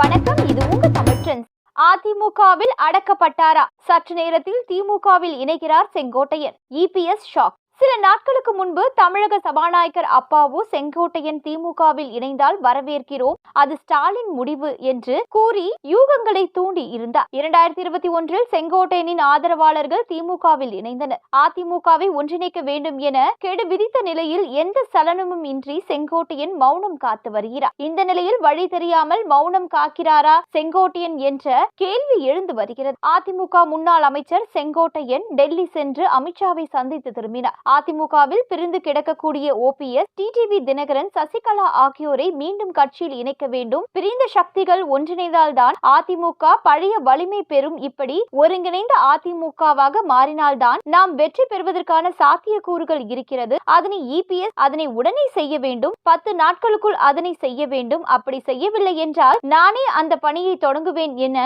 வணக்கம் இது உங்க தமிழ் ட்ரெண்ட்ஸ் அதிமுகவில் அடக்கப்பட்டாரா? சற்று நேரத்தில் திமுகவில் இணைகிறார் செங்கோட்டையன். இபிஎஸ் ஷாக் சில நாட்களுக்கு முன்பு தமிழக சபாநாயகர் அப்பாவு செங்கோட்டையன் திமுகவில் இணைந்தால் வரவேற்கிறோம். அது ஸ்டாலின் முடிவு என்று கூறி யூகங்களை தூண்டி இருந்தார். இரண்டாயிரத்தி இருபத்தி ஒன்றில் செங்கோட்டையனின் ஆதரவாளர்கள் திமுகவில் இணைந்தனர். அதிமுகவை ஒன்றிணைக்க வேண்டும் என கெடு விதித்த நிலையில் எந்த சலனமும் இன்றி செங்கோட்டையன் மௌனம் காத்து வருகிறார். இந்த நிலையில் வழி தெரியாமல் மௌனம் காக்கிறாரா செங்கோட்டையன் என்ற கேள்வி எழுந்து வருகிறது. அதிமுக முன்னாள் அமைச்சர் செங்கோட்டையன் டெல்லி சென்று அமித்ஷாவை சந்தித்து திரும்பினார். அதிமுகவில் பிரிந்து கிடக்கக்கூடிய ஓபிஎஸ் டிடிவி தினகரன் சசிகலா ஆகியோரை மீண்டும் கட்சியில் இணைக்க வேண்டும். பிரிந்த சக்திகள் ஒன்றிணைந்தால்தான் அதிமுக பழைய வலிமை பெறும். இப்படி ஒருங்கிணைந்த அதிமுகவாக மாறினால்தான் நாம் வெற்றி பெறுவதற்கான சாத்தியக்கூறுகள் இருக்கிறது. அதனை இபிஎஸ் அதனை உடனே செய்ய வேண்டும். பத்து நாட்களுக்குள் அதனை செய்ய வேண்டும். அப்படி செய்யவில்லை என்றால் நானே அந்த பணியை தொடங்குவேன் என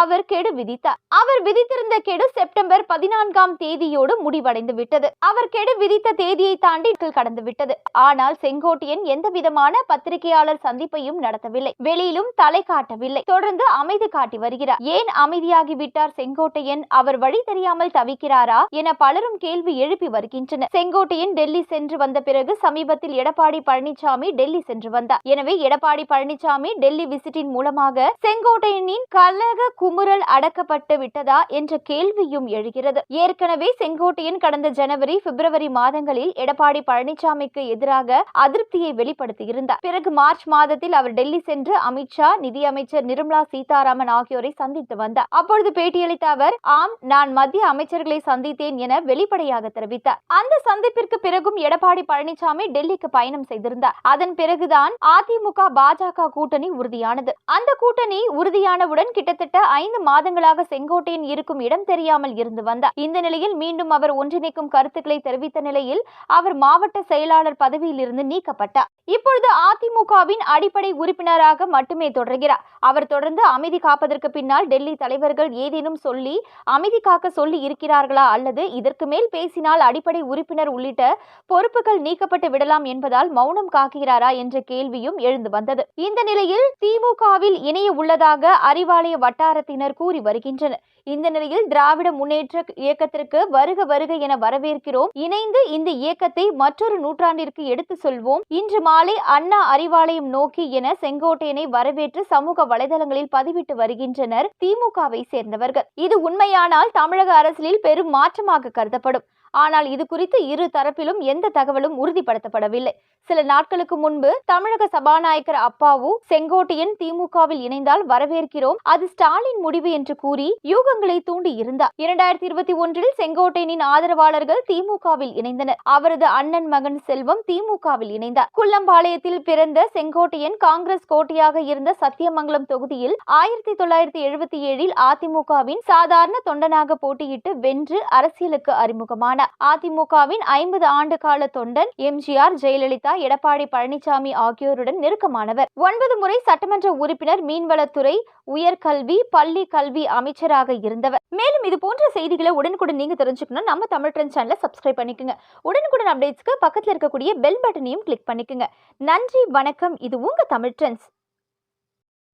அவர் கெடு விதித்தார். அவர் விதித்திருந்த கெடு செப்டம்பர் பதினான்காம் தேதியோடு முடிவடைந்து விட்டது அவர் கெடு விதித்த தேதியை தாண்டி கடந்து விட்டது ஆனால் செங்கோட்டையன் எந்த விதமான பத்திரிகையாளர் சந்திப்பையும் நடத்தவில்லை. வெளியிலும் தலை காட்டவில்லை. தொடர்ந்து அமைதி காட்டி வருகிறார். ஏன் அமைதியாகி விட்டார் செங்கோட்டையன்? அவர் வழி தெரியாமல் தவிக்கிறாரா? என பலரும் கேள்வி எழுப்பி வருகின்றனர். செங்கோட்டையன் டெல்லி சென்று வந்த பிறகு சமீபத்தில் எடப்பாடி பழனிசாமி டெல்லி சென்று வந்தார். எனவே எடப்பாடி பழனிசாமி டெல்லி விசிட்டின் மூலமாக செங்கோட்டையனின் கலக குமுறல் அடக்கப்பட்டு விட்டதா? என்ற கேள்வியும் எழுகிறது. ஏற்கனவே செங்கோட்டையன் கடந்த ஜனவரி பிப்ரவரி மாதங்களில் எடப்பாடி பழனிசாமிக்கு எதிராக அதிருப்தியை வெளிப்படுத்தியிருந்தார். பிறகு மார்ச் மாதத்தில் அவர் டெல்லி சென்று அமித்ஷா நிதியமைச்சர் நிர்மலா சீதாராமன் ஆகியோரை சந்தித்து வந்தார். அப்பொழுது பேட்டியளித்த அவர் ஆம் நான் மத்திய அமைச்சர்களை சந்தித்தேன் என வெளிப்படையாக தெரிவித்தார். அந்த சந்திப்பிற்கு பிறகும் எடப்பாடி பழனிசாமி டெல்லிக்கு பயணம் செய்திருந்தார். அதன் பிறகுதான் அதிமுக பாஜக கூட்டணி உறுதியானது. அந்த கூட்டணி உறுதியானவுடன் கிட்டத்தட்ட ஐந்து மாதங்களாக செங்கோட்டையன் இருக்கும் இடம் தெரியாமல் இருந்து வந்தார். இந்த நிலையில் மீண்டும் அவர் ஒன்றிணைக்கும் கருத்துக்களை தெரிவித்த நிலையில் அவர் மாவட்ட செயலாளர் பதவியில் இருந்து நீக்கப்பட்டார். இப்பொழுது அதிமுகவின் அடிப்படை உறுப்பினராக மட்டுமே தொடர்கிறார். அவர் தொடர்ந்து அமைதி காப்பதற்கு பின்னால் டெல்லி தலைவர்கள் ஏதேனும் சொல்லி அமைதி காக்க சொல்லி இருக்கிறார்களா அல்லது இதற்கு மேல் பேசினால் அடிப்படை உறுப்பினர் உள்ளிட்ட பொறுப்புகள் நீக்கப்பட்டு விடலாம் என்பதால் மௌனம் காக்கிறாரா என்ற கேள்வியும் எழுந்து வந்தது. இந்த நிலையில் திமுகவில் இணைய உள்ளதாக அறிவாலய வட்டாரத்தினர் கூறி வருகின்றனர். இந்த நிலையில் திராவிட முன்னேற்ற இயக்கத்திற்கு வருக வருக என வரவேற்கிறோம். இணைந்து இந்த இயக்கத்தை மற்றொரு நூற்றாண்டிற்கு எடுத்து சொல்வோம். இன்று மாலை அண்ணா அறிவாலயம் நோக்கி என செங்கோட்டையனை வரவேற்று சமூக வலைதளங்களில் பதிவிட்டு வருகின்றனர். திமுகவை சேர்ந்தவர்கள். இது உண்மையானால் தமிழக அரசியலில் பெரும் மாற்றமாக கருதப்படும். ஆனால் இது குறித்து இரு தரப்பிலும் எந்த தகவலும் உறுதிப்படுத்தப்படவில்லை. சில நாட்களுக்கு முன்பு தமிழக சபாநாயகர் அப்பாவு செங்கோட்டையன் திமுகவில் இணைந்தால் வரவேற்கிறோம் அது ஸ்டாலின் முடிவு என்று கூறி யூகங்களை தூண்டி இருந்தார். இரண்டாயிரத்தி இருபத்தி ஒன்றில் செங்கோட்டையனின் ஆதரவாளர்கள் திமுகவில் இணைந்தனர். அவரது அண்ணன் மகன் செல்வம் திமுகவில் இணைந்தார். குள்ளம்பாளையத்தில் பிறந்த செங்கோட்டையன் காங்கிரஸ் கோட்டையாக இருந்த சத்தியமங்கலம் தொகுதியில் ஆயிரத்தி தொள்ளாயிரத்தி எழுபத்தி ஏழில் அதிமுகவின் சாதாரண தொண்டனாக போட்டியிட்டு வென்று அரசியலுக்கு அறிமுகமானார். அதிமுகவின் ஐம்பது ஆண்டு கால தொண்டன் எம்ஜிஆர் ஜெயலலிதா எடப்பாடி பழனிசாமி ஆகியோருடன் நெருக்கமானவர். ஒன்பது முறை சட்டமன்ற உறுப்பினர் மீன்வளத்துறை உயர்கல்வி பள்ளி கல்வி அமைச்சராக இருந்தவர். மேலும் இது போன்ற செய்திகளை உடனுக்குடன் நீங்க தெரிஞ்சுக்கணும் நம்ம தமிழ் ட்ரெண்ட் சேனலை சப்ஸ்கிரைப் பண்ணிக்கோங்க. உடனுக்குடன் அப்டேட்ஸ்க்கு பக்கத்தில் இருக்கக்கூடிய பெல் பட்டனையும் கிளிக் பண்ணிக்கோங்க. நன்றி வணக்கம். இது உங்க தமிழ் ட்ரெண்ட்ஸ்.